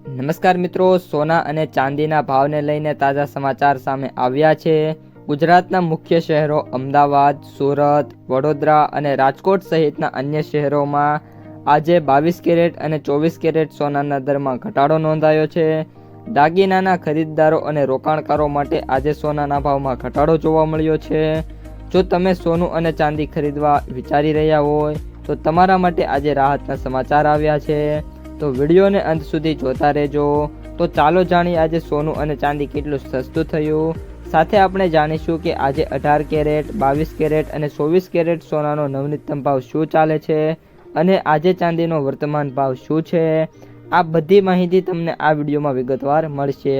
નમસ્કાર મિત્રો, સોના અને ચાંદીના ભાવને લઈને તાજા સમાચાર સામે આવ્યા છે. ગુજરાતના મુખ્ય શહેરો અમદાવાદ, સુરત, વડોદરા અને રાજકોટ સહિતના અન્ય શહેરોમાં આજે બાવીસ કેરેટ અને ચોવીસ કેરેટ સોનાના દરમાં ઘટાડો નોંધાયો છે. દાગીનાના ખરીદદારો અને રોકાણકારો માટે આજે સોનાના ભાવમાં ઘટાડો જોવા મળ્યો છે. જો તમે સોનું અને ચાંદી ખરીદવા વિચારી રહ્યા હોય, તો તમારા માટે આજે રાહતના સમાચાર આવ્યા છે. તો વિડીયોને અંત સુધી જોતા રહેજો. તો ચાલો જાણીએ આજે સોનું અને ચાંદી કેટલું સસ્તું થયું. સાથે આપણે જાણીશું કે આજે અઢાર કેરેટ, બાવીસ કેરેટ અને ચોવીસ કેરેટ સોનાનો નવનીતમ ભાવ શું ચાલે છે અને આજે ચાંદીનો વર્તમાન ભાવ શું છે? આ બધી માહિતી તમને આ વિડીયોમાં વિગતવાર મળશે.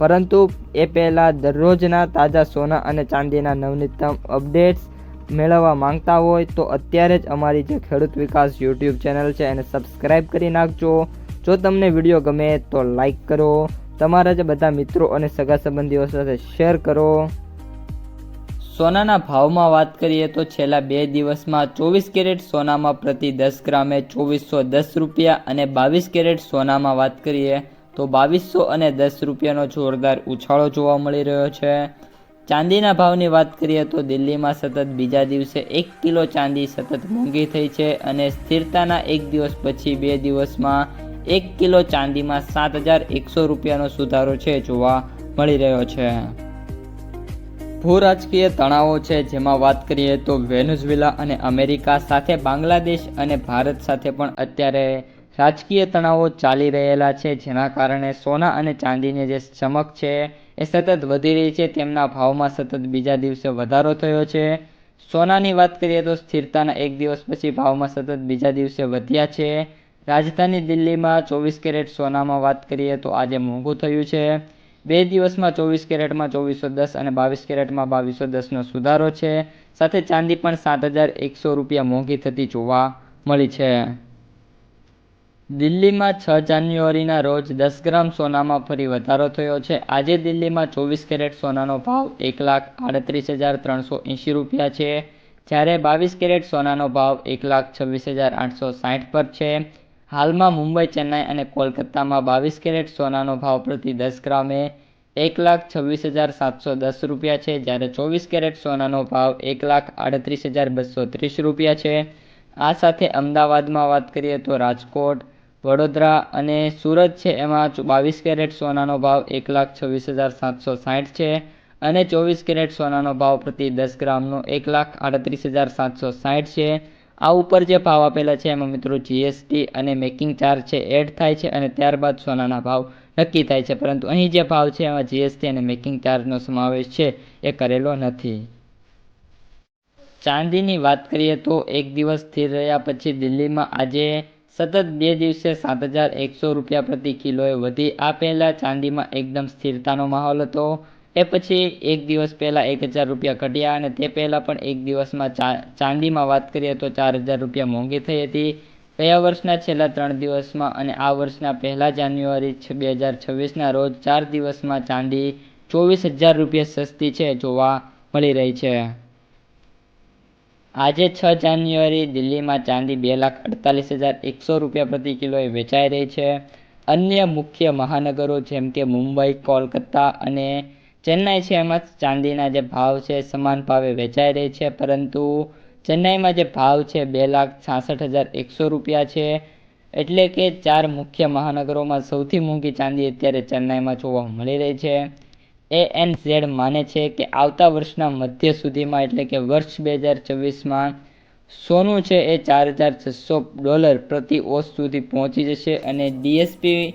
પરંતુ એ પહેલાં દરરોજના તાજા સોના અને ચાંદીના નવનીતમ અપડેટ્સ મેળવવા માંગતા હોય તો અત્યારે જ અમારી જે ખેડૂત વિકાસ યુટ્યુબ ચેનલ છે એને સબસ્ક્રાઈબ કરી નાખજો. જો તમને વીડિયો ગમે તો લાઈક કરો. તમારા જે બધા મિત્રો અને સગા સંબંધીઓ સાથે શેર કરો. સોનાના ભાવમાં વાત કરીએ તો છેલ્લા બે દિવસમાં ચોવીસ કેરેટ સોનામાં પ્રતિ દસ ગ્રામે ચોવીસો દસ રૂપિયા અને બાવીસ કેરેટ સોનામાં વાત કરીએ તો બાવીસો અને દસ રૂપિયાનો જોરદાર ઉછાળો જોવા મળી રહ્યો છે. ચાંદીના ભાવની વાત કરીએ તો દિલ્હીમાં સતત બીજા દિવસે એક કિલો ચાંદી સતત મોંઘી થઈ છે અને સ્થિરતાના એક દિવસ પછી બે દિવસમાં એક કિલો ચાંદીમાં સાત હજાર એકસો રૂપિયાનો સુધારો છે જોવા મળી રહ્યો છે. ભૂ રાજકીય તણાવો છે જેમાં વાત કરીએ તો વેનેઝુએલા અને અમેરિકા સાથે બાંગ્લાદેશ અને ભારત સાથે પણ અત્યારે રાજકીય તણાવો ચાલી રહેલા છે, જેના કારણે સોના અને ચાંદીની જે ચમક છે એ સતત વધી રહી છે. તેમના ભાવમાં સતત બીજા દિવસે વધારો થયો છે. સોનાની વાત કરીએ તો સ્થિરતાના એક દિવસ પછી ભાવમાં સતત બીજા દિવસે વધ્યા છે. રાજધાની દિલ્હીમાં ચોવીસ કેરેટ સોનામાં વાત કરીએ તો આજે મોંઘું થયું છે. બે દિવસમાં ચોવીસ કેરેટમાં ચોવીસો દસ અને બાવીસ કેરેટમાં બાવીસો દસનો સુધારો છે. સાથે ચાંદી પણ સાત હજાર એકસો રૂપિયા મોંઘી થતી જોવા મળી છે. દિલ્હીમાં છ જાન્યુઆરીના રોજ દસ ગ્રામ સોનામાં ફરી વધારો થયો છે. આજે દિલ્હીમાં ચોવીસ કેરેટ સોનાનો ભાવ એક લાખ આડત્રીસ હજાર ત્રણસો એંશી રૂપિયા છે. જ્યારે બાવીસ કેરેટ સોનાનો ભાવ એક લાખ છવ્વીસ હજાર આઠસો સાઠ પર છે. હાલમાં મુંબઈ, ચેન્નાઈ અને કોલકાતામાં બાવીસ કેરેટ સોનાનો ભાવ પ્રતિ દસ ગ્રામે એક લાખ છવ્વીસ હજાર સાતસો દસ રૂપિયા છે. જ્યારે ચોવીસ કેરેટ સોનાનો ભાવ એક લાખ આડત્રીસ હજાર બસો ત્રીસ રૂપિયા છે. આ સાથે અમદાવાદમાં વાત કરીએ તો રાજકોટ વડોદરા અને સુરત છે. એમાં બાવીસ કેરેટ સોનાનો ભાવ એક લાખ છવ્વીસ હજાર સાતસો સાઠ છે અને ચોવીસ કેરેટ સોનાનો ભાવ પ્રતિ દસ ગ્રામનો એક લાખ આડત્રીસ હજાર સાતસો સાઠ છે. આ ઉપર જે ભાવ આપેલા છે એમાં મિત્રો જીએસટી અને મેકિંગ ચાર્જ છે એડ થાય છે અને ત્યારબાદ સોનાના ભાવ નક્કી થાય છે. પરંતુ અહીં જે ભાવ છે એમાં જીએસટી અને મેકિંગ ચાર્જનો સમાવેશ છે એ કરેલો નથી. ચાંદીની વાત કરીએ તો એક દિવસ સ્થિર રહ્યા પછી દિલ્હીમાં આજે સતત બે દિવસે સાત હજાર એકસો રૂપિયા પ્રતિ કિલોએ વધી આ પહેલાં ચાંદીમાં એકદમ સ્થિરતાનો માહોલ હતો. એ પછી એક દિવસ પહેલાં એક હજાર રૂપિયા ઘટ્યા અને તે પહેલાં પણ એક દિવસમાં ચા, ચાંદીમાં વાત કરીએ તો ચાર હજાર રૂપિયા મોંઘી થઈ હતી. ગયા વર્ષના છેલ્લા ત્રણ દિવસમાં અને આ વર્ષના પહેલા જાન્યુઆરી બે હજાર છવ્વીસના રોજ ચાર દિવસમાં ચાંદી ચોવીસ હજાર રૂપિયા સસ્તી છે જોવા મળી રહી છે. આજે છ જાન્યુઆરી દિલ્હીમાં ચાંદી બે લાખ અડતાલીસ હજાર એકસો રૂપિયા પ્રતિ કિલોએ વેચાઈ રહી છે. અન્ય મુખ્ય મહાનગરો જેમ કે મુંબઈ, કોલકાતા અને ચેન્નાઈ છે, એમાં ચાંદીના જે ભાવ છે, સમાન ભાવે વેચાઈ રહી છે, પરંતુ ચેન્નાઈમાં જે ભાવ છે, બે લાખ છાસઠ હજાર એકસો રૂપિયા છે. એટલે કે ચાર મુખ્ય મહાનગરોમાં સૌથી મોંઘી ચાંદી અત્યારે ચેન્નાઈમાં જોવા મળી રહી છે. એ એન ઝેડ માને છે કે આવતા વર્ષના મધ્ય સુધીમાં એટલે કે વર્ષ બે હજાર ચોવીસમાં સોનું છે એ ચાર હજાર છસો ડોલર પ્રતિ ઓસ સુધી પહોંચી જશે અને ડીએસપી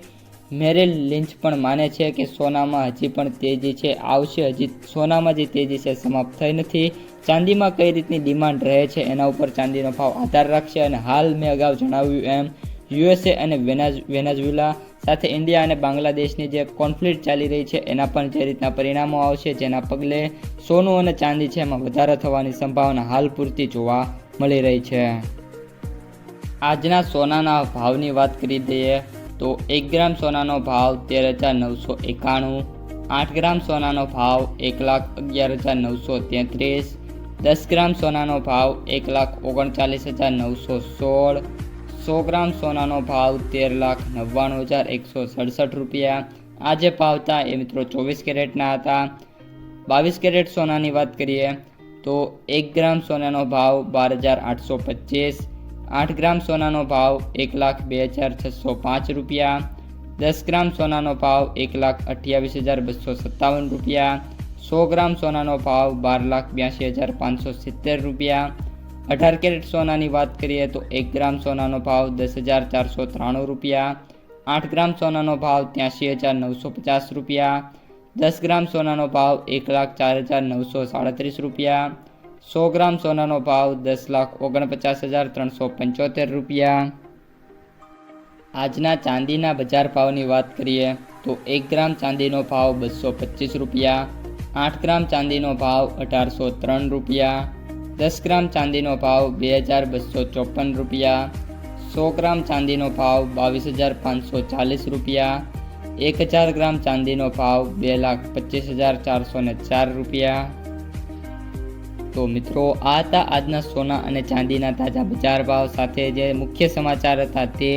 મેરેલ લિન્ચ પણ માને છે કે સોનામાં હજી પણ તેજી છે. આવશે હજી સોનામાં જે તેજી છે સમાપ્ત થઈ નથી. ચાંદીમાં કઈ રીતની ડિમાન્ડ રહે છે એના ઉપર ચાંદીનો ભાવ આધાર રાખશે અને હાલ મેં અગાઉ જણાવ્યું એમ યુએસએ અને વેનાઝ વેનાઝુલા સાથે ઇન્ડિયા અને બાંગ્લાદેશની જે કોન્ફ્લિક્ટ ચાલી રહી છે, એના પણ જે રીતના પરિણામો આવશે, જેના પગલે સોનું અને ચાંદી છે, એમાં વધારો થવાની સંભાવના હાલ પૂરતી જોવા મળી રહી છે. આજના સોનાના ભાવની વાત કરી દઈએ, તો એક ગ્રામ સોનાનો ભાવ તેર હજાર નવસો એકાણું, આઠ ગ્રામ સોનાનો ભાવ એક લાખ અગિયાર હજાર નવસો તેત્રીસ, દસ ગ્રામ સોનાનો ભાવ એક લાખ ઓગણચાલીસ હજાર નવસો સોળ સો ગ્રામ સોનાનો ભાવ તેર લાખ નવ્વાણું હજાર એકસો સડસઠ રૂપિયા. આજે ભાવતા એ મિત્રો ચોવીસ કેરેટના હતા. બાવીસ કેરેટ સોનાની વાત કરીએ તો એક ગ્રામ સોનાનો ભાવ બાર હજાર આઠસો પચીસ. આઠ ગ્રામ સોનાનો ભાવ એક લાખ બે હજાર છસો પાંચ રૂપિયા. દસ ગ્રામ સોનાનો ભાવ એક લાખ અઠ્યાવીસ હજાર બસો સત્તાવન રૂપિયા. સો ગ્રામ સોનાનો ભાવ બાર લાખ બ્યાસી હજાર પાંચસો સિત્તેર રૂપિયા. અઢાર કેરેટ સોનાની વાત કરીએ તો એક ગ્રામ સોનાનો ભાવ દસ હજાર ચારસો ત્રાણું રૂપિયા, આઠ ગ્રામ સોનાનો ભાવ ત્યાંશી હજાર નવસો પચાસ રૂપિયા, દસ ગ્રામ સોનાનો ભાવ એક લાખ ચાર હજાર નવસો સાડત્રીસ રૂપિયા, સો ગ્રામ સોનાનો ભાવ દસ લાખ ઓગણપચાસ હજાર ત્રણસો પંચોતેર રૂપિયા. આજના ચાંદીના બજાર ભાવની વાત કરીએ તો એક ગ્રામ ચાંદીનો ભાવ બસો પચીસ રૂપિયા, આઠ ગ્રામ ચાંદીનો ભાવ અઢારસો ત્રણ રૂપિયા દસ ગ્રામ ચાંદીનો ભાવ બે હજાર બસો ચોપન રૂપિયા, સો ગ્રામ ચાંદીનો ભાવ બાવીસ હજાર પાંચસો ચાલીસ રૂપિયા, એક હજાર ગ્રામ ચાંદીનો ભાવ બે લાખ પચીસ હજાર ચારસો ને ચાર રૂપિયા. તો મિત્રો, આ હતા આજના સોના અને ચાંદીના તાજા બજાર ભાવ સાથે જે મુખ્ય સમાચાર હતા તે.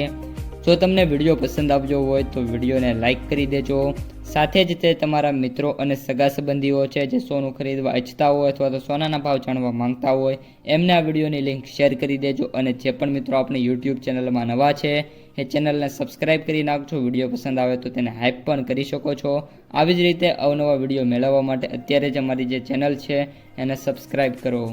જો તમને વીડિયો પસંદ આવ્યો હોય તો વિડીયોને લાઇક કરી દેજો સાથે જ તે તમારા મિત્રો અને સગા સંબંધીઓ છે જે સોનું ખરીદવા ઈચ્છતા હોય અથવા તો સોનાના ભાવ જાણવા માંગતા હોય, એમને આ વિડીયોની લિંક શેર કરી દેજો અને જે પણ મિત્રો આપણી યુટ્યુબ ચેનલમાં નવા છે, એ ચેનલને સબસ્ક્રાઇબ કરી નાખજો. વીડિયો પસંદ આવે તો તેને હાઇપ પણ કરી શકો છો. આવી જ રીતે અવનવા વીડિયો મેળવવા માટે અત્યારે જ અમારી જે ચેનલ છે, એને સબસ્ક્રાઇબ કરો.